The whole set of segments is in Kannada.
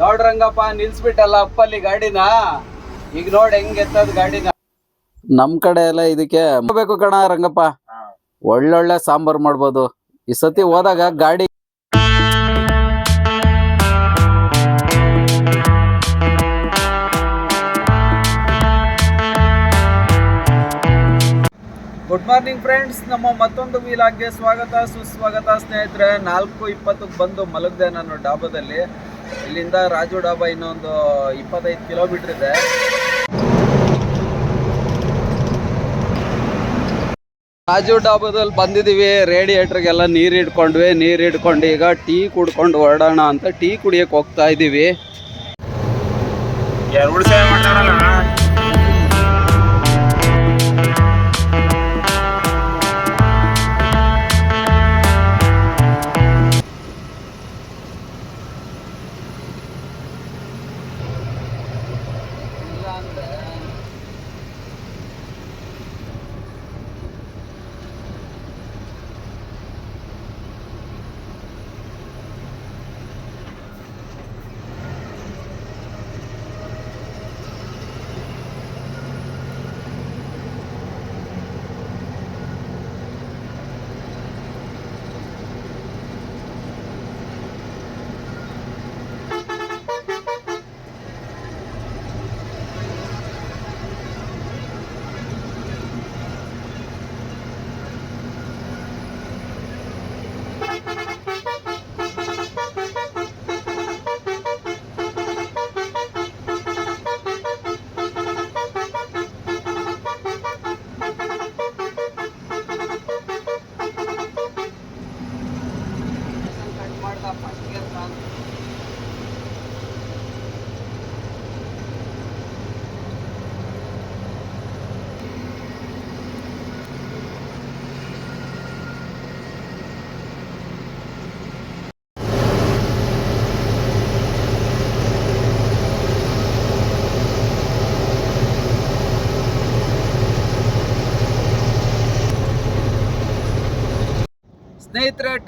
ನೋಡ್ರಂಗಪ್ಪ ನಿಲ್ಸ್ಬಿಟ್ಟಲ್ಲ ಅಪ್ಪಲ್ಲಿ ಗಾಡಿನ? ಈಗ ನೋಡ್ ಹೆಂಗ್ ಎತ್ತದ ಗಾಡಿನ. ನಮ್ ಕಡೆ ಎಲ್ಲ ಇದಕ್ಕೆ ಬೇಕು ಕಣ ರಂಗಪ್ಪ. ಒಳ್ಳೊಳ್ಳೆ ಸಾಂಬಾರ್ ಮಾಡ್ಬೋದು. ಈ ಸತಿ ಹೋದಾಗ ಗಾಡಿ ಗುಡ್ ಮಾರ್ನಿಂಗ್ ಫ್ರೆಂಡ್ಸ್ ನಮ್ಮ ಮತ್ತೊಂದು ವೀಲಾಗ್ಗೆ ಸ್ವಾಗತ. ಸುಸ್ವಾಗತ ಸ್ನೇಹಿತರೆ ನಾಲ್ಕು ಇಪ್ಪತ್ತಕ್ಕೆ ಬಂದು ಮಲಗಿದೆ ನಾನು ಡಾಬಾದಲ್ಲಿ. ಇಲ್ಲಿಂದ ರಾಜು ಡಾಬಾ ಇನ್ನೊಂದು ಇಪ್ಪತ್ತೈದು ಕಿಲೋಮೀಟರ್ ಇದೆ. ರಾಜು ಡಾಬಾದಲ್ಲಿ ಬಂದಿದ್ದೀವಿ ರೇಡಿಯೇಟರ್ಗೆಲ್ಲ ನೀರು ಹಿಡ್ಕೊಂಡ್ವಿ, ನೀರು ಹಿಡ್ಕೊಂಡು ಈಗ ಟೀ ಕುಡ್ಕೊಂಡು ಹೊರಡೋಣ ಅಂತ ಟೀ ಕುಡಿಯಕ್ಕೆ ಹೋಗ್ತಾ ಇದ್ದೀವಿ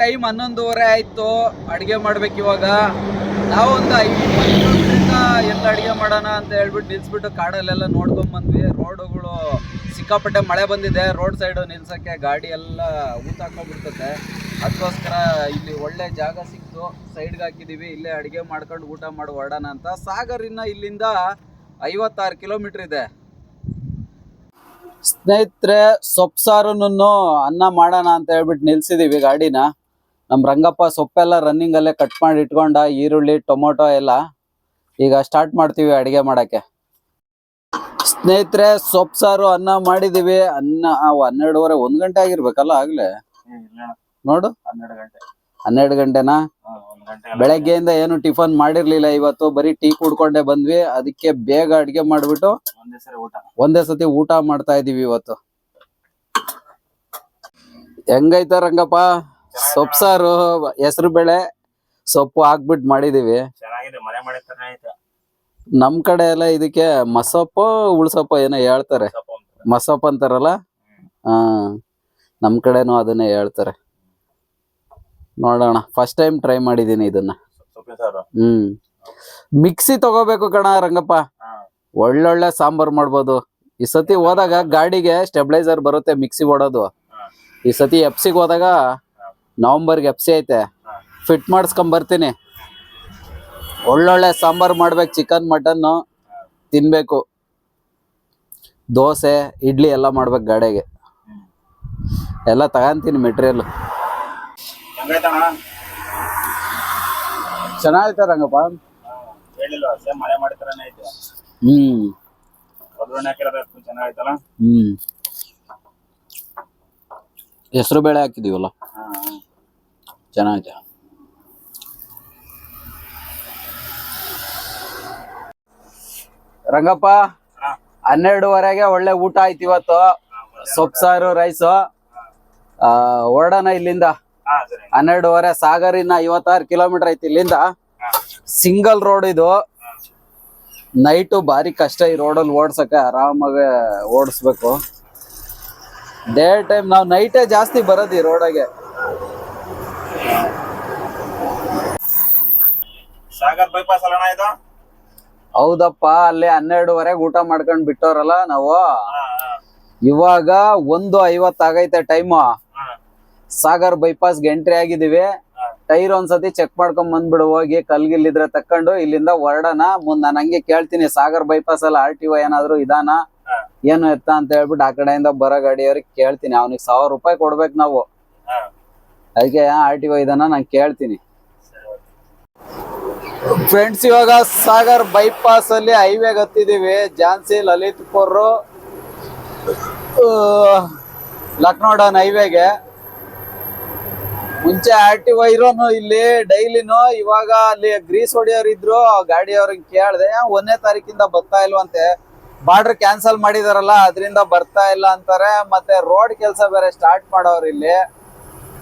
ಟೈಮ್ ಹನ್ನೊಂದುವರೆ ಆಯಿತು, ಅಡಿಗೆ ಮಾಡ್ಬೇಕು ಇವಾಗ. ನಾವೊಂದು ಐದು ಎಲ್ಲ ಅಡಿಗೆ ಮಾಡೋಣ ಅಂತ ಹೇಳ್ಬಿಟ್ಟು ನಿಲ್ಸ್ಬಿಟ್ಟು ಕಾಡಲ್ಲೆಲ್ಲ ನೋಡ್ಕೊಂಬಂದ್ವಿ ರೋಡುಗಳು ಸಿಕ್ಕಾಪಟ್ಟೆ ಮಳೆ ಬಂದಿದೆ. ರೋಡ್ ಸೈಡು ನಿಲ್ಸಕ್ಕೆ ಗಾಡಿ ಎಲ್ಲ ಊತ ಹಾಕೊಂಡ್ಬಿಡ್ತದೆ. ಅದಕ್ಕೋಸ್ಕರ ಇಲ್ಲಿ ಒಳ್ಳೆ ಜಾಗ ಸಿಕ್ತು. ಸೈಡ್ಗೆ ಹಾಕಿದೀವಿ. ಇಲ್ಲೇ ಅಡಿಗೆ ಮಾಡ್ಕೊಂಡು ಊಟ ಮಾಡಿ ಹೊರಡೋಣ ಅಂತ. ಸಾಗರಿನ ಇಲ್ಲಿಂದ ಐವತ್ತಾರು ಕಿಲೋಮೀಟರ್ ಇದೆ. ಸ್ನೇಹಿತರೆ ಸೊಪ್ಸಾರನ್ನು ಅನ್ನ ಮಾಡೋಣ ಅಂತ ಹೇಳ್ಬಿಟ್ಟು ನಿಲ್ಸಿದೀವಿ ಗಾಡಿನ. ನಮ್ಮ ರಂಗಪ್ಪ ಸೊಪ್ಪೆಲ್ಲ ರನ್ನಿಂಗ್ ಅಲ್ಲೇ ಕಟ್ ಮಾಡಿ ಇಟ್ಕೊಂಡ ಈರುಳ್ಳಿ ಟೊಮೊಟೊ ಎಲ್ಲ ಈಗ ಸ್ಟಾರ್ಟ್ ಮಾಡ್ತೀವಿ ಅಡಿಗೆ ಮಾಡಕ್ಕೆ. ಸ್ನೇಹಿತರೆ ಸೊಪ್ಪು ಸಾರು ಅನ್ನ ಮಾಡಿದೀವಿ. ಅನ್ನ ಹನ್ನೆರಡುವರೆ ಒಂದ್ ಗಂಟೆ ಆಗಿರ್ಬೇಕಲ್ಲ ಆಗ್ಲೇ? ನೋಡು. ಹನ್ನೆರಡು ಗಂಟೆ. ಹನ್ನೆರಡು ಗಂಟೆನಾ? ಬೆಳಗ್ಗೆಯಿಂದ ಏನು ಟಿಫನ್ ಮಾಡಿರ್ಲಿಲ್ಲ ಇವತ್ತು ಬರೀ ಟೀ ಕುಡ್ಕೊಂಡೆ ಬಂದ್ವಿ. ಅದಕ್ಕೆ ಬೇಗ ಅಡಿಗೆ ಮಾಡ್ಬಿಟ್ಟು ಒಂದೇ ಸತಿ ಊಟ ಮಾಡ್ತಾ ಇದೀವಿ ಇವತ್ತು. ಹೆಂಗೈತ ರಂಗಪ್ಪ? ಸೊಪ್ಪು ಸಾರು ಹೆಸರು ಬೇಳೆ ಸೊಪ್ಪು ಹಾಕ್ಬಿಟ್ಟು ಮಾಡಿದೀವಿ. ನಮ್ ಕಡೆ ಎಲ್ಲ ಇದಕ್ಕೆ ಮಸೊಪ್ಪು ಉಳ್ಸೊಪ್ಪು ಏನೋ ಹೇಳ್ತಾರೆ. ಮಸೊಪ್ಪ ಅಂತಾರಲ್ಲ? ಹಾ ನಮ್ ಕಡೆನೂ ಅದನ್ನೇ ಹೇಳ್ತಾರೆ. ನೋಡೋಣ. ಫಸ್ಟ್ ಟೈಮ್ ಟ್ರೈ ಮಾಡಿದ್ದೀನಿ ಇದನ್ನ. ಹ್ಮ್. ಮಿಕ್ಸಿ ತಗೋಬೇಕು ಕಣ ರಂಗಪ್ಪ. ಒಳ್ಳೊಳ್ಳೆ ಸಾಂಬಾರ್ ಮಾಡ್ಬೋದು. ಈ ಸತಿ ಹೋದಾಗ ಗಾಡಿಗೆ ಸ್ಟೆಬಿಲೈಸರ್ ಬರುತ್ತೆ ಮಿಕ್ಸಿ ಓಡೋದು ಈ ಸತಿ ಎಪ್ಸಿಗೆ ಹೋದಾಗ ನವಂಬರ್ಗೆ ಎಪ್ಸಿ ಐತೆ. ಫಿಟ್ ಮಾಡಿಸ್ಕೊಂಡ್ ಬರ್ತೀನಿ. ಒಳ್ಳೊಳ್ಳೆ ಸಾಂಬಾರ್ ಮಾಡ್ಬೇಕು ಚಿಕನ್ ಮಟನ್ ತಿನ್ಬೇಕು. ದೋಸೆ ಇಡ್ಲಿ ಎಲ್ಲ ಮಾಡ್ಬೇಕು ಗಾಡಿಗೆ. ಎಲ್ಲ ತಗಂತೀನಿ ಮೆಟೀರಿಯಲ್ ಹೆಂಗೈತಣ್ಣ ಚೆನ್ನಾಗೈತೆ ರಂಗಪ್ಪ ಸೇಮ್ ಐತೆ. ಹ್ಮ್. ಒಗ್ಗರಣೆ ಹಾಕಿರೋದು ಎಷ್ಟು ಚೆನ್ನಾಗೈತಲ್ಲ? ಹ್ಮ್. ಹೆಸರು ಬೇಳೆ ಹಾಕಿದೀವಲ್ಲ? ಹಾ ಚೆನ್ನಾಗೈತೆ ರಂಗಪ್ಪ ಹಾ. ಹನ್ನೆರಡುವರೆಗೆ ಒಳ್ಳೆ ಊಟ ಆಯ್ತು ಇವತ್ತು. ಸೊಪ್ಪು ಸಾರು ರೈಸು. ಹೊರಡೋಣ ಇಲ್ಲಿಂದ. ಹನ್ನೆರಡುವರೆ ಸಾಗರಿನ ಐವತ್ತಾರು ಕಿಲೋಮೀಟರ್ ಐತಿ ಇಲ್ಲಿಂದ. ಸಿಂಗಲ್ ರೋಡ್ ಇದು. ನೈಟು ಭಾರಿ ಕಷ್ಟ ಈ ರೋಡಲ್ಲಿ ಓಡ್ಸಕ್ಕೆ ಆರಾಮಾಗಿ ಓಡಿಸ್ಬೇಕು. ಡೇ ಟೈಮ್ ನಾವು ನೈಟೇ ಜಾಸ್ತಿ ಬರೋದು ಈ ರೋಡಾಗೆ ಸಾಗರ್ ಬೈಪಾಸ್ ಅಲ್ಲಣ್ಣ ಇದು? ಹೌದಪ್ಪ ಅಲ್ಲಿ ಹನ್ನೆರಡುವರೆಗೆ ಊಟ ಮಾಡ್ಕೊಂಡ್ ಬಿಟ್ಟವ್ರಲ್ಲ ನಾವು. ಇವಾಗ ಒಂದು ಐವತ್ತಾಗೈತೆ ಆಗೈತೆ ಟೈಮ್ ಸಾಗರ್ ಬೈಪಾಸ್ ಎಂಟ್ರಿ ಆಗಿದೀವಿ. ಟೈರ್ ಒಂದ್ಸತಿ ಚೆಕ್ ಮಾಡ್ಕೊಂಡ್ ಬಂದ್ಬಿಡು ಹೋಗಿ ಕಲ್ಗಿಲ್ಲಿದ್ರೆ ತಕ್ಕೊಂಡು ಇಲ್ಲಿಂದ ಹೊರಡೋಣ ಮುಂದ್ ನಾನು ಹಂಗೆ ಕೇಳ್ತೀನಿ ಸಾಗರ್ ಬೈಪಾಸ್ ಅಲ್ಲಿ ಆರ್ ಟಿ ಒ ಏನಾದ್ರು ಇದಾನ? ಏನು ಎತ್ತ ಅಂತ ಹೇಳ್ಬಿಟ್ಟು ಆ ಕಡೆಯಿಂದ ಬರೋ ಗಾಡಿಯವ್ರಿಗೆ ಕೇಳ್ತೀನಿ. ಅವ್ನಿಗೆ ಸಾವಿರ ರೂಪಾಯಿ ಕೊಡ್ಬೇಕು ನಾವು. ಅದಕ್ಕೆ ಆರ್ ಟಿ ಒ ಇದಾನ ನಾನು ಕೇಳ್ತೀನಿ. ಫ್ರೆಂಡ್ಸ್ ಇವಾಗ ಸಾಗರ್ ಬೈಪಾಸ್ ಅಲ್ಲಿ ಹೈವೇಗೆ ಹತ್ತಿದೀವಿ. ಝಾನ್ಸಿ ಲಲಿತ್ಪುರ್ ಲಕ್ನೋ ಡೌನ್ ಹೈವೇಗೆ ಮುಂಚೆ ಆರ್ ಟಿ ಇರೋನು ಇಲ್ಲಿ, ಡೈಲಿನು ಇವಾಗ ಅಲ್ಲಿ ಗ್ರೀಸ್ ಹೊಡಿಯೋರು ಇದ್ರು ಗಾಡಿಯವ್ರಿಗೆ ಕೇಳಿದೆ ಒಂದನೇ ತಾರೀಕಿಂದ ಬರ್ತಾ ಇಲ್ವಂತೆ, ಬಾರ್ಡರ್ ಕ್ಯಾನ್ಸಲ್ ಮಾಡಿದಾರಲ್ಲ, ಅದರಿಂದ ಬರ್ತಾ ಇಲ್ಲ ಅಂತಾರೆ, ಮತ್ತೆ ರೋಡ್ ಕೆಲಸ ಬೇರೆ ಸ್ಟಾರ್ಟ್ ಮಾಡೋರು ಇಲ್ಲಿ,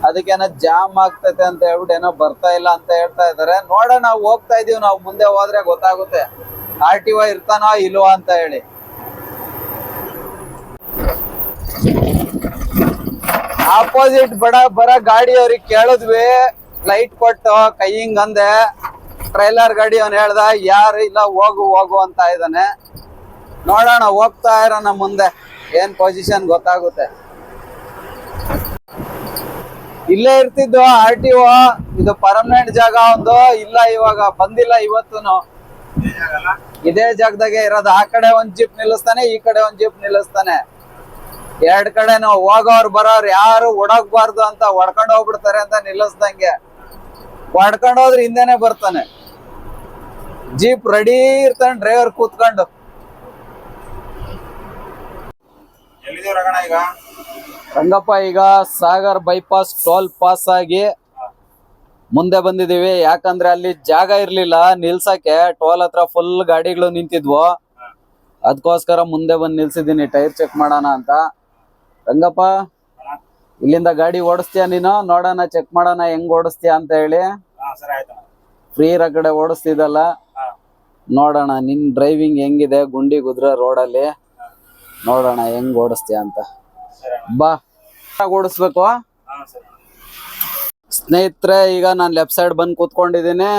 ಅದಕ್ಕೇನೋ ಜಾಮ್ ಆಗ್ತೈತೆ ಅಂತ ಹೇಳ್ಬಿಟ್ಟು ಏನೋ ಬರ್ತಾ ಇಲ್ಲ ಅಂತ ಹೇಳ್ತಾ ಇದಾರೆ, ನೋಡೋಣ ನಾವು ಹೋಗ್ತಾ ಇದೀವಿ ನಾವು, ಮುಂದೆ ಹೋದ್ರೆ ಗೊತ್ತಾಗುತ್ತೆ ಆರ್ ಟಿ ಒ ಇರ್ತಾನೋ ಇಲ್ವಾ ಅಂತ ಹೇಳಿ. ಆಪೋಸಿಟ್ ಬಡ ಬರ ಗಾಡಿಯವ್ರಿಗೆ ಕೇಳಿದ್ವಿ. ಲೈಟ್ ಕೊಟ್ಟು ಕೈ ಹಿಂಗ್ ಅಂದೆ. ಟ್ರೈಲರ್ ಗಾಡಿ ಅವ್ನು ಹೇಳ್ದ ಯಾರು ಇಲ್ಲ ಹೋಗು ಹೋಗು ಅಂತ ಇದ್ದಾನೆ ನೋಡೋಣ ಹೋಗ್ತಾ ಇರೋಣ ಮುಂದೆ. ಏನ್ ಪೊಸಿಷನ್ ಗೊತ್ತಾಗುತ್ತೆ. ಇಲ್ಲೇ ಇರ್ತಿದ್ದು ಆರ್ ಟಿ ಓ ಇದು ಪರ್ಮನೆಂಟ್ ಜಾಗ ಒಂದು. ಇಲ್ಲ ಇವಾಗ ಬಂದಿಲ್ಲ ಏನಾಗಲ್ಲ ಇದೇ ಜಾಗದಾಗೆ ಇರೋದು. ಆ ಕಡೆ ಒಂದ್ ಜೀಪ್ ನಿಲ್ಲಿಸ್ತಾನೆ ಈ ಕಡೆ ಒಂದ್ ಜೀಪ್ ನಿಲ್ಲಿಸ್ತಾನೆ. ಎರಡ್ ಕಡೆನು ಹೋಗೋರ್ ಬರೋರು ಯಾರು ಓಡಕ್ಬಾರ್ದು ಅಂತ ಹೊಡ್ಕೊಂಡು ಹೋಗ್ಬಿಡ್ತಾರೆ ಅಂತ ನಿಲ್ಲಿಸ್ದಂಗೆ. ಹೊಡ್ಕೊಂಡ್ ಹೋದ್ರೆ ಹಿಂದೆನೆ ಬರ್ತಾನೆ. ಜೀಪ್ ರೆಡಿ ಇರ್ತಾನೆ ಡ್ರೈವರ್ ಕೂತ್ಕೊಂಡು. ರಂಗಪ್ಪ ಈಗ ಸಾಗರ್ ಬೈಪಾಸ್ ಟೋಲ್ ಪಾಸ್ ಆಗಿ ಮುಂದೆ ಬಂದಿದೀವಿ ಯಾಕಂದ್ರೆ ಅಲ್ಲಿ ಜಾಗ ಇರ್ಲಿಲ್ಲ. ನಿಲ್ಸಕ್ಕೆ ಟೋಲ್ ಹತ್ರ ಫುಲ್ ಗಾಡಿಗಳು ನಿಂತಿದ್ವು. ಅದಕ್ಕೋಸ್ಕರ ಮುಂದೆ ಬಂದು ನಿಲ್ಸಿದೀನಿ ಟೈರ್ ಚೆಕ್ ಮಾಡೋಣ ಅಂತ. ರಂಗಪ್ಪ ಇಲ್ಲಿಂದ ಗಾಡಿ ಓಡಿಸ್ತೀಯ ನೀನು? ನೋಡೋಣ ಚೆಕ್ ಮಾಡೋಣ ಹೆಂಗ್ ಓಡಿಸ್ತೀಯ ಅಂತ ಹೇಳಿ. ಫ್ರೀ ಕಡೆ ಓಡಿಸ್ತಿದ್ದಲ್ಲ. ನೋಡೋಣ ನಿನ್ ಡ್ರೈವಿಂಗ್ ಹೆಂಗಿದೆ? ಗುಂಡಿ ಗುದ್ರೆ ರೋಡಲ್ಲಿ. ನೋಡೋಣ ಹೆಂಗ್ ಓಡಿಸ್ತೀಯ ಅಂತ. ಬಾ. ಓಡಿಸ್ಬೇಕು ಸ್ನೇಹಿತರೆ ಈಗ ನಾನು ಲೆಫ್ಟ್ ಸೈಡ್ ಬಂದು ಕೂತ್ಕೊಂಡಿದ್ದೀನಿ.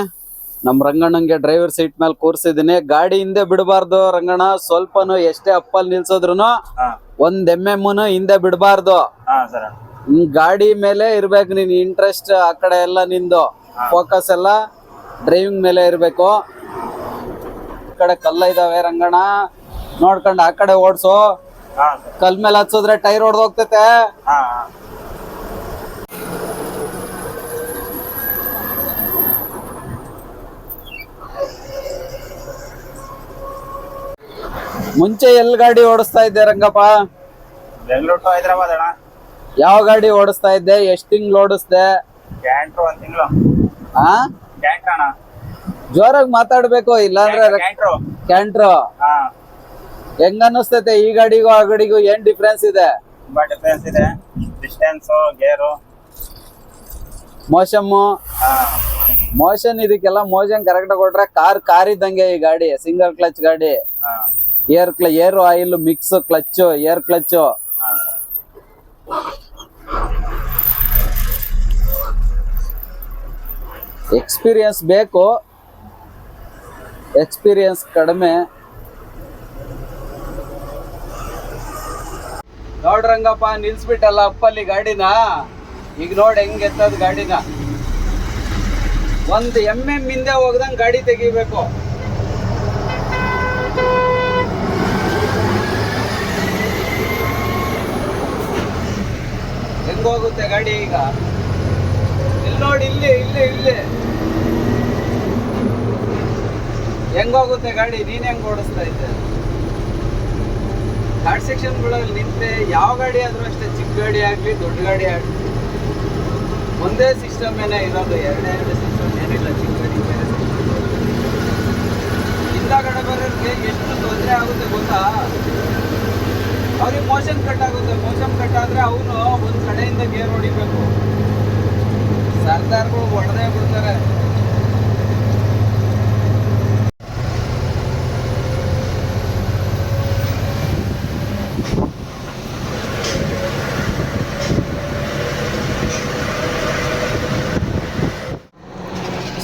ನಮ್ಮ ರಂಗಣ್ಣಂಗೆ ಡ್ರೈವರ್ ಸೀಟ್ ಮೇಲೆ ಕೂರ್ಸಿದ್ದೀನಿ ಗಾಡಿ ಹಿಂದೆ ಬಿಡಬಾರ್ದು ರಂಗಣ್ಣ. ಸ್ವಲ್ಪನು ಎಷ್ಟೇ ಅಪ್ಪಲ್ ನಿಲ್ಸಿದ್ರು ಒಂದ್ ಎಂ ಎಮ್ನು ಹಿಂದೆ ಬಿಡಬಾರ್ದು. ಗಾಡಿ ಮೇಲೆ ಇರ್ಬೇಕು ನಿನ್ ಇಂಟ್ರೆಸ್ಟ್ ಆ ಕಡೆ ಎಲ್ಲ ನಿಂದು. ಫೋಕಸ್ ಎಲ್ಲ ಡ್ರೈವಿಂಗ್ ಮೇಲೆ ಇರ್ಬೇಕು. ಈ ಕಡೆ ಕಲ್ಲ ಇದಾವೆ ರಂಗಣ್ಣ. ನೋಡ್ಕೊಂಡು ಆ ಕಡೆ ಓಡಿಸು. ಕಲ್ ಮೇಲೆ ಹಚ್ಚಿದ್ರೆ ಟೈರ್ ಹೊಡೆದು ಹೋಗ್ತೈತೆ ಹಾ ಹಾ ಮುಂಚೆ ಎಲ್ ಗಾಡಿ ಓಡಿಸ್ತಾ ಇದ್ದೆ ರಂಗಪ್ಪ? ಬೆಂಗಳೂರು ಟು ಹೈದರಾಬಾದ್ ಅಣ್ಣ. ಯಾವ ಗಾಡಿ ಓಡಿಸ್ತಾ ಇದ್ದೆ? ಎಷ್ಟ್ ತಿಂಗ್ಳು ಓಡಿಸ್ದೆ? ಕ್ಯಾಂಟ್ರು ಒಂದ್ ತಿಂಗಳು. ಆ? ಕ್ಯಾಂಟ್ರ ಅಣ್ಣ. ಜೋರಾಗಿ ಮಾತಾಡ್ಬೇಕು ಇಲ್ಲಾಂದ್ರೆ ಕ್ಯಾಂಟ್ರು ಕ್ಯಾಂಟ್ರು ಹಾ. ಹೆಂಗ್ ಅನ್ನಿಸ್ತೈತೆ ಈ ಗಾಡಿಗೂ ಆ ಗಾಡಿಗೂ? ಏನ್ ಡಿಫ್ರೆನ್ಸ್ ಇದೆ? ತುಂಬಾ ಡಿಫ್ರೆನ್ಸ್ ಇದೆ. ಡಿಸ್ಟೆನ್ಸ್ ಗೇರು ಮೋಷಮ್ಮು? ಹಾ. ಮೋಷನ್ ಇದಕ್ಕೆಲ್ಲ ಮೋಷನ್ ಕರೆಕ್ಟ್ ಕೊಟ್ರೆ ಕಾರ್ ಕಾರ್ ಇದ್ದಂಗೆ ಈ ಗಾಡಿ ಸಿಂಗಲ್ ಕ್ಲಚ್ ಗಾಡಿ. ಹಾ. Air ಕ್ಲ, air oil mix clutch air clutch experience ಬೇಕು. ಎಕ್ಸ್ಪೀರಿಯನ್ಸ್ ಕಡಿಮೆ. ನೋಡ್ರಂಗಪ್ಪ ನಿಲ್ಸ್ಬಿಟ್ಟಲ್ಲ ಅಪ್ಪಲ್ಲಿ ಗಾಡಿನ. ಈಗ ನೋಡ್ ಹೆಂಗ್ ಎತ್ತದ ಗಾಡಿನ. ಒಂದ್ ಎಂ ಎಂ ಹಿಂದೆ ಹೋಗ್ದಂಗ್ ಗಾಡಿ ತೆಗಿಬೇಕು. ಹೆಂಗ್ ಹೋಗುತ್ತೆ ಗಾಡಿ ಈಗ. ಇಲ್ಲಿ ನೋಡಿ, ಇಲ್ಲಿ ಇಲ್ಲಿ ಇಲ್ಲಿ. ಹೆಂಗ್ ಹೋಗುತ್ತೆ ಗಾಡಿ? ನೀನ್ ಹೆಂಗ್ ಓಡಿಸ್ತಾ ಇದ್ದೆ? ಘಾಟ್ ಸೆಕ್ಷನ್ಗಳಲ್ಲಿ ನಿಂತೆ ಯಾವ ಗಾಡಿ ಆದ್ರೂ ಅಷ್ಟೇ ಚಿಕ್ಕ ಗಾಡಿ ಆಗ್ಲಿ, ದೊಡ್ಡ ಗಾಡಿ ಆಗ್ಲಿ, ಒಂದೇ ಸಿಸ್ಟಮ್ ಏನೇ ಇರೋದು, ಎರಡೇ, ಎರಡು ಸಿಸ್ಟಮ್ ಏನಿಲ್ಲ, ಚಿಕ್ಕ ಗಾಡಿ, ಬೇರೆ ಹಿಂದಾಗಡೆ ಬರೋರಿಗೆ ಎಷ್ಟು ತೊಂದರೆ ಆಗುತ್ತೆ ಗೊತ್ತಾ? ಅವ್ರಿಗೆ ಮೋಷನ್ ಕಟ್ ಆಗುತ್ತೆ. ಮೋಷನ್ ಕಟ್ ಆದ್ರೆ ಅವನು ಒಂದ್ ಕಡೆಯಿಂದ ಗೇರ್ ಹೊಡಿಬೇಕು. ಸರ್ದಾರ್ಗಳು ಹೊಡೆದೇ ಬಿಡ್ತಾರೆ.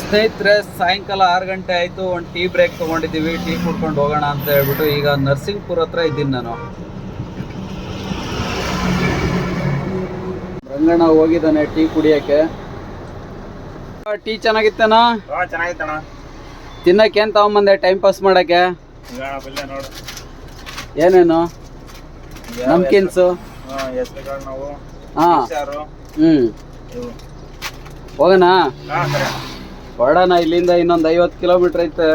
ಸ್ನೇಹಿತರೆ, ಸಾಯಂಕಾಲ ಆರು ಗಂಟೆ ಆಯಿತು. ಒಂದು ಟೀ ಬ್ರೇಕ್ ತೊಗೊಂಡಿದ್ದೀವಿ. ಟೀ ಕುಡ್ಕೊಂಡು ಹೋಗೋಣ ಅಂತ ಹೇಳ್ಬಿಟ್ಟು ಈಗ ನರ್ಸಿಂಗ್ಪುರ ಹತ್ರ ಇದ್ದೀನಿ ನಾನು. ರಂಗಣ್ಣ ಹೋಗಿದ್ದಾನೆ ಟೀ ಕುಡಿಯಕ್ಕೆ. ಟೀ ಚೆನ್ನಾಗಿತ್ತೇನೋ? ಹಾ ಚೆನ್ನಾಗಿತ್ತಣ್ಣ. ತಿನ್ನಕ್ಕೆ ಏನು ತಗೊಂಬಂದೆ ಟೈಮ್ ಪಾಸ್ ಮಾಡಕ್ಕೆ? ಏನೇನು? ನಮ್ಕಿನ್ಸು ಹಾ ಹ್ಮ್. ಹೋಗೋಣ ಹೊರಡೋಣ ಇಲ್ಲಿಂದ ಇನ್ನೊಂದು ಐವತ್ತು ಕಿಲೋಮೀಟರ್ ಐತೆ.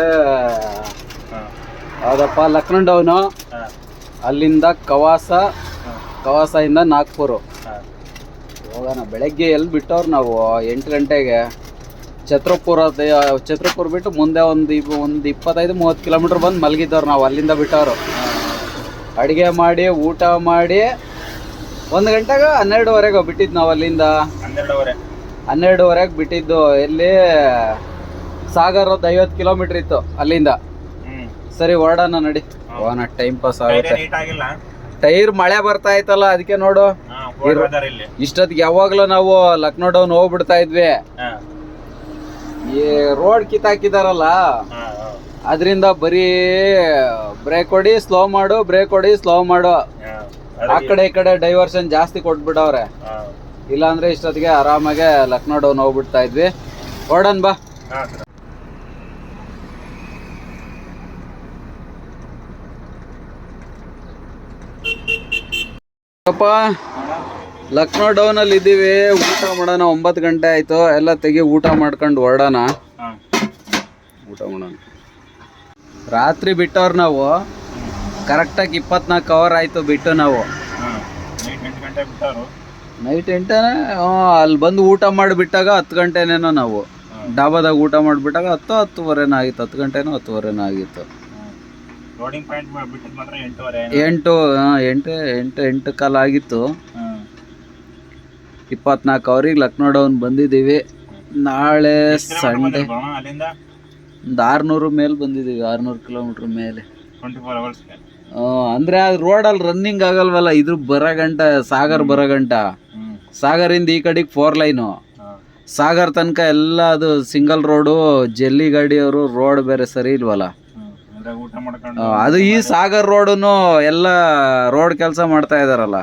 ಹೌದಪ್ಪ ಲಕ್ನೋ ಡೌನು ಅಲ್ಲಿಂದ ಕವಾಸ ಕವಾಸದಿಂದ ನಾಗ್ಪುರು. ಹೋಗೋಣ ಬೆಳಗ್ಗೆ ಎಲ್ಲಿ ಬಿಟ್ಟವ್ರು ನಾವು ಎಂಟು ಗಂಟೆಗೆ ಛತ್ರಪುರ ಛತ್ರಪುರ ಬಿಟ್ಟು ಮುಂದೆ ಒಂದು ಇಪ್ ಒಂದು ಇಪ್ಪತ್ತೈದು ಮೂವತ್ತು ಕಿಲೋಮೀಟ್ರ್ ಬಂದು ಮಲಗಿದ್ದವ್ರು ನಾವು ಅಲ್ಲಿಂದ ಬಿಟ್ಟವ್ರು. ಅಡುಗೆ ಮಾಡಿ ಊಟ ಮಾಡಿ ಒಂದು ಗಂಟೆಗೆ ಹನ್ನೆರಡುವರೆಗೆ ಬಿಟ್ಟಿದ್ದು ನಾವು ಅಲ್ಲಿಂದ. ಹನ್ನೆರಡುವರೆ. ಹನ್ನೆರಡುವರೆಗೆ ಬಿಟ್ಟಿದ್ದು ಎಲ್ಲಿ ಸಾಗರದ ಐವತ್ತು ಕಿಲೋಮೀಟ್ರ್ ಇತ್ತು ಅಲ್ಲಿಂದ. ಸರಿ ಹೊರಡೋಣ ನಡಿ. ಹೋಗೋಣ ಟೈಮ್ ಪಾಸ್ ಆಗುತ್ತೆ. ಟೈರ್ ಮಳೆ ಬರ್ತಾ ಇತ್ತಲ್ಲ ಅದಕ್ಕೆ ನೋಡು. ಇಷ್ಟೊತ್ತಿಗೆ ಯಾವಾಗ್ಲೂ ನಾವು ಲಕ್ನೋ ಡೌನ್ ಹೋಗ್ಬಿಡ್ತಾ ಇದ್ವಿ. ಈ ರೋಡ್ ಕಿತ್ತಾಕಿದಾರಲ್ಲ? ಅದರಿಂದ ಬರೀ ಬ್ರೇಕ್ ಕೊಡಿ ಸ್ಲೋ ಮಾಡು ಬ್ರೇಕ್ ಕೊಡಿ ಸ್ಲೋ ಮಾಡು. ಆ ಕಡೆ ಈ ಕಡೆ ಡೈವರ್ಷನ್ ಜಾಸ್ತಿ ಕೊಟ್ಬಿಟ್ಟವ್ರೆ. ಇಲ್ಲಾಂದ್ರೆ ಇಷ್ಟೊತ್ತಿಗೆ ಆರಾಮಾಗೆ ಲಕ್ನೋ ಡೌನ್ ಹೋಗ್ಬಿಡ್ತಾ ಇದ್ವಿ. ಹೊರಡನ್ ಬಾ. ಅಪ್ಪ ಲಕ್ನೋ ಡೌನ್ ಅಲ್ಲಿ ಇದ್ದೀವಿ. ಊಟ ಮಾಡೋಣ ಒಂಬತ್ತು ಗಂಟೆ ಆಯ್ತು. ಎಲ್ಲ ತೆಗಿ ಊಟ ಮಾಡ್ಕೊಂಡು ಹೊರಡೋಣ. ಊಟ ಮಾಡೋಣ. ರಾತ್ರಿ ಬಿಟ್ಟವ್ರು ನಾವು. ಕರೆಕ್ಟಾಗಿ ಇಪ್ಪತ್ನಾಲ್ಕು ಅವರ್ ಆಯ್ತು ಬಿಟ್ಟು ನಾವು. ನೈಟ್ ಎಂಟನೇ ಅಲ್ಲಿ ಬಂದು ಊಟ ಮಾಡಿಬಿಟ್ಟಾಗ ಹತ್ತು ಗಂಟೆನೇನೋ ನಾವು. ಡಾಬಾದಾಗ ಊಟ ಮಾಡಿಬಿಟ್ಟಾಗ ಹತ್ತು ಹತ್ತುವರೆನೋ ಆಗಿತ್ತು. ಹತ್ತು ಗಂಟೆನೋ ಹತ್ತುವರೆನೋ ಆಗಿತ್ತು. ಎಂಟು ಎಂಟು ಎಂಟು ಎಂಟು ಕಾಲ ಆಗಿತ್ತು. ಇಪ್ಪತ್ನಾಲ್ಕು ಅವ್ರಿಗೆ ಲಕ್ನೋ ಡೌನ್ ಬಂದಿದ್ದೀವಿ. ನಾಳೆ ಸಂಡೇ. ಒಂದು ಆರುನೂರು ಮೇಲೆ ಬಂದಿದ್ದೀವಿ ಆರುನೂರು ಕಿಲೋಮೀಟ್ರ್ ಮೇಲೆ. ಅಂದರೆ ಅದು ರೋಡಲ್ಲಿ ರನ್ನಿಂಗ್ ಆಗಲ್ವಲ್ಲ ಇದ್ರ ಬರೋ ಗಂಟ ಸಾಗರ್ ಬರೋ ಗಂಟ. ಸಾಗರಿಂದ ಈ ಕಡೆಗೆ ಫೋರ್ ಲೈನು ಸಾಗರ್ ತನಕ ಎಲ್ಲ ಅದು ಸಿಂಗಲ್ ರೋಡು ಜಲ್ಲಿ ಗಾಡಿಯವರು ರೋಡ್ ಬೇರೆ ಸರಿ ಇಲ್ವಲ್ಲ. ಅದು ಈ ಸಾಗರ್ ರೋಡನ್ನು ಎಲ್ಲ ರೋಡ್ ಕೆಲಸ ಮಾಡ್ತಾ ಇದಾರಲ್ಲ.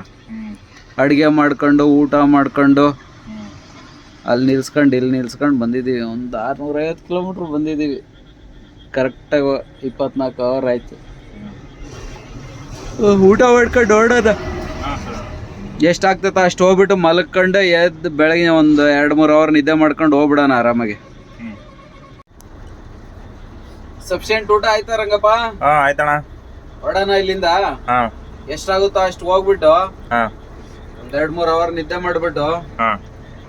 ಅಡುಗೆ ಮಾಡ್ಕೊಂಡು ಊಟ ಮಾಡ್ಕೊಂಡು. ಅಲ್ಲಿ ನಿಲ್ಸ್ಕೊಂಡು ಇಲ್ಲಿ ನಿಲ್ಸ್ಕೊಂಡು ಬಂದಿದ್ದೀವಿ. ಒಂದು ಆರುನೂರೈವತ್ತು ಕಿಲೋಮೀಟ್ರ್ ಬಂದಿದ್ದೀವಿ. ಕರೆಕ್ಟಾಗಿ ಇಪ್ಪತ್ನಾಲ್ಕು ಅವರ್ ಆಯಿತು. ಊಟ ಮಾಡ್ಕೊಂಡು ಓಡೋದ. ಹಾ ಸರ್. ಎಷ್ಟಾಗ್ತೈತೆ ಅಷ್ಟು ಹೋಗ್ಬಿಟ್ಟು ಮಲ್ಕೊಂಡು ಎದ್ದು ಬೆಳಗ್ಗೆ ಒಂದು ಎರಡು ಮೂರು ಅವರ್ ನಿದ್ದೆ ಮಾಡ್ಕೊಂಡು ಹೋಗ್ಬಿಡೋಣ ಆರಾಮಾಗಿ. ಸಫಿಷಿಯಂಟ್ ಊಟ ಆಯ್ತಾ ರಂಗಪ್ಪ? ಹಾ ಆಯ್ತಣ್ಣ. ಹೊಡೋಣ ಇಲ್ಲಿಂದ? ಹಾ. ಎಷ್ಟಾಗುತ್ತೋ ಅಷ್ಟು ಹೋಗ್ಬಿಟ್ಟು. ಎರಡು ಮೂರು ಅವರ್ ನಿದ್ದೆ ಮಾಡಿಬಿಟ್ಟು ಹಾ.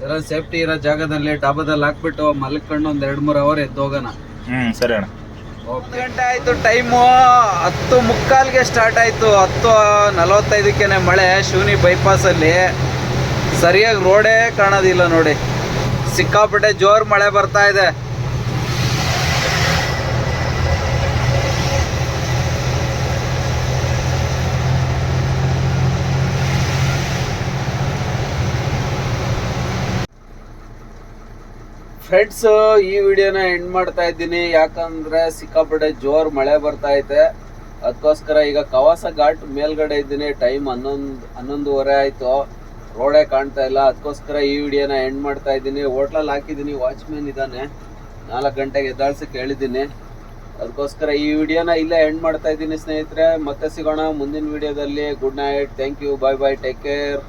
ಎಲ್ಲ ಸೇಫ್ಟಿ ಇರೋ ಜಾಗದಲ್ಲಿ ಡಾಬಾದಲ್ಲಿ ಹಾಕ್ಬಿಟ್ಟು ಮಲ್ಕೊಂಡು ಒಂದ್ ಎರಡ್ ಮೂರು ಅವರ್ ಎದ್ದು ಹೋಗೋಣ. ಹ್ಮ್ ಸರಿ ಅಣ್ಣ. ಒಂದು ಗಂಟೆ ಆಯ್ತು ಟೈಮು ಹತ್ತು ಮುಕ್ಕಾಲ್ಗೆ ಸ್ಟಾರ್ಟ್ ಆಯ್ತು. ಹತ್ತು ನಲವತ್ತೈದಕ್ಕೇನೆ ಮಳೆ ಶಿವನಿ ಬೈಪಾಸಲ್ಲಿ ಸರಿಯಾಗಿ ರೋಡೇ ಕಾಣೋದಿಲ್ಲ ನೋಡಿ. ಸಿಕ್ಕಾಪಟ್ಟೆ ಜೋರ್ ಮಳೆ ಬರ್ತಾ ಇದೆ. ಫ್ರೆಂಡ್ಸ್ ಈ ವಿಡಿಯೋನ ಎಂಡ್ ಮಾಡ್ತಾ ಇದ್ದೀನಿ. ಯಾಕಂದ್ರೆ ಸಿಕ್ಕಾಪಟ್ಟೆ ಜೋರ್ ಮಳೆ ಬರ್ತಾ ಐತೆ. ಅದಕ್ಕೋಸ್ಕರ ಈಗ ಕವಾಸ ಘಾಟ್ ಮೇಲ್ಗಡೆ ಇದ್ದೀನಿ. ಟೈಮ್ ಹನ್ನೊಂದು ಹನ್ನೊಂದುವರೆ ಆಯ್ತು. ರೋಡೇ ಕಾಣ್ತಾ ಇಲ್ಲ. ಅದಕ್ಕೋಸ್ಕರ ಈ ವಿಡಿಯೋನ ಎಂಡ್ ಮಾಡ್ತಾ ಇದ್ದೀನಿ. ಹೋಟ್ಲಲ್ಲಿ ಹಾಕಿದ್ದೀನಿ. ವಾಚ್ಮ್ಯಾನ್ ಇದ್ದಾನೆ. ನಾಲ್ಕು ಗಂಟೆಗೆ ಎದ್ದಾಳ್ಸಕ್ಕೆ ಹೇಳಿದ್ದೀನಿ ಅದಕ್ಕೋಸ್ಕರ ಈ ವಿಡಿಯೋನ ಇಲ್ಲೇ ಎಂಡ್ ಮಾಡ್ತಾ ಇದ್ದೀನಿ ಸ್ನೇಹಿತರೆ. ಮತ್ತೆ ಸಿಗೋಣ ಮುಂದಿನ ವಿಡಿಯೋದಲ್ಲಿ. Good night thank you bye bye take care